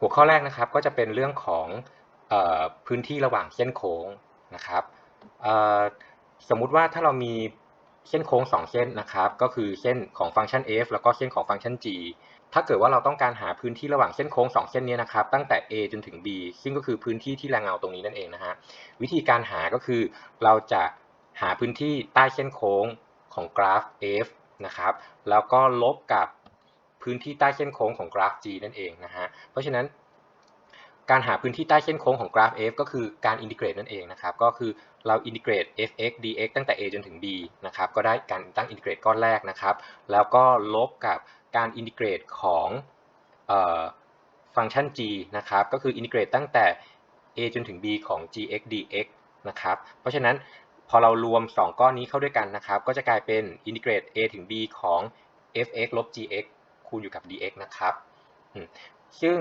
หัวข้อแรกนะครับก็จะเป็นเรื่องของออพื้นที่ระหว่างเส้นโค้งนะครับสมมุติว่าถ้าเรามีเส้นโค้ง 2 เส้นนะครับ ก็คือเส้นของฟังก์ชัน f แล้วก็เส้นของฟังก์ชัน g ถ้าเกิดว่าเราต้องการหาพื้นที่ระหว่างเส้นโค้ง 2 เส้นนี้นะครับ ตั้งแต่ a จนถึง b ซึ่งก็คือพื้นที่ที่แรงเงาตรงนี้นั่นเองนะฮะวิธีการหาก็คือเราจะหาพื้นที่ใต้เส้นโค้งของกราฟ f นะครับ แล้วก็ลบกับ พื้นที่ใต้เส้นโค้งของกราฟ g นั่นเองนะฮะ เพราะฉะนั้น การหาพื้นที่ใต้เส้นโค้งของกราฟ f ก็คือการอินทิเกรตนั่นเองนะครับ ก็คือเราอินทิเกรต fx dx ตั้งแต่ a จนถึง b นะครับ ก็ได้การตั้งอินทิเกรตก้อนแรกนะครับ แล้วก็ลบกับการอินทิเกรตของฟังก์ชัน g นะครับ ก็คืออินทิเกรตตั้งแต่ a จนถึง b ของ gx dx นะครับ เพราะฉะนั้นพอเรารวม 2 ก้อนนี้เข้าด้วยกันนะครับ ก็จะกลายเป็นอินทิเกรต a ถึง b ของ fx ลบ gx คูณอยู่กับ dx นะครับ ซึ่ง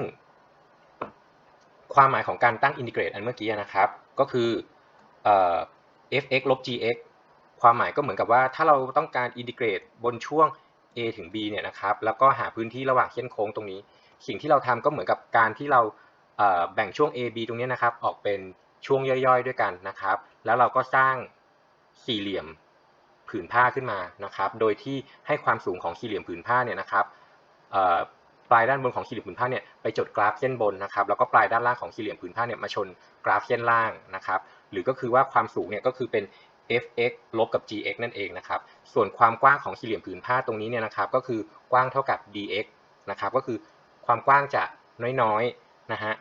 ความหมายของการตั้งอินทิเกรตอันเมื่อกี้นะครับ ก็คืออ fx ลบ gx ความหมายก็เหมือนกับว่าถ้าเราต้องการอินทิเกรตบนช่วง a ถึง b เนี่ยนะครับ แล้วก็หาพื้นที่ระหว่างเส้นโค้งตรงนี้ สิ่งที่เราทำก็เหมือนกับการที่เราแบ่งช่วง a b ตรงนี้นะครับ ออกเป็นช่วงย่อยๆ ด้วยกันนะครับ แล้วเราก็สร้างสี่เหลี่ยมผืนผ้าขึ้นมานะครับ โดยที่ให้ความสูงของสี่เหลี่ยมผืนผ้าเนี่ยนะครับ ปลายด้านบนของสี่เหลี่ยมผืนผ้าเนี่ยไปจดกราฟเส้นบนนะครับแล้วก็ปลายด้านล่างของสี่เหลี่ยมผืนผ้าเนี่ยมาชนกราฟเส้นล่างนะครับหรือก็คือว่าความสูงเนี่ยก็คือเป็น fx ลบกับ gx นั่นเองนะครับส่วนความกว้างของสี่เหลี่ยมผืนผ้าตรงนี้เนี่ยนะครับก็คือกว้างเท่ากับ dx นะครับก็คือความกว้างจะน้อยๆนะฮะ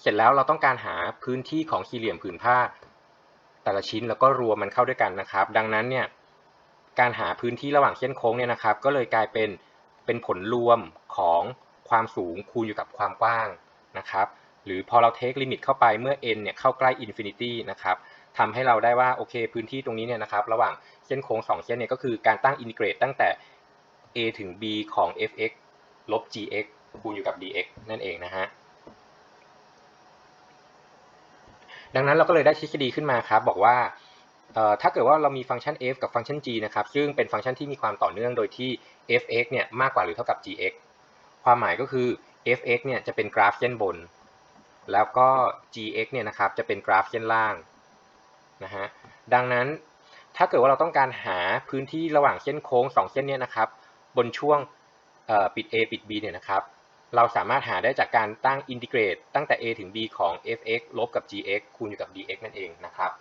เสร็จแล้วเราต้องการหาพื้นที่ของสี่เหลี่ยมผืนผ้า แต่ละชิ้นแล้วก็รวมมันเข้าด้วยกันนะครับ ดังนั้นเนี่ยการหาพื้นที่ระหว่างเส้นโค้งเนี่ยนะครับ ก็เลยกลายเป็น เป็นผลรวมของความสูงคูณอยู่กับความกว้างนะครับ หรือพอเราเทคลิมิตเข้าไปเมื่อ n เนี่ยเข้าใกล้อินฟินิตี้นะครับทำให้เราได้ว่าโอเคพื้นที่ตรงนี้เนี่ยนะครับระหว่างเส้นโค้ง 2 เส้นเนี่ยก็คือการตั้งอินทิเกรตตั้งแต่ a ถึง b ของ fx ลบ gx คูณอยู่กับ dx นั่นเองนะฮะดังนั้นเราก็เลยได้ทฤษฎีขึ้นมาครับบอกว่า ถ้าเกิดว่าเรามีฟังก์ชัน f กับฟังก์ชัน g นะครับ ซึ่งเป็นฟังก์ชันที่มีความต่อเนื่องโดยที่ fx เนี่ยมากกว่าหรือเท่ากับ gx ความหมายก็คือ fx เนี่ยจะเป็นกราฟเส้นบน แล้วก็ gx เนี่ยนะครับจะเป็นกราฟเส้นล่างนะฮะ ดังนั้นถ้าเกิดว่าเราต้องการหาพื้นที่ระหว่างเส้นโค้ง 2 เส้นเนี่ยนะครับ บนช่วงปิด a ปิด b เนี่ยนะครับ เราสามารถหาได้จากการตั้งอินทิเกรตตั้งแต่ a ถึง b ของ fx ลบกับ gx คูณอยู่กับ dx นั่นเองนะครับ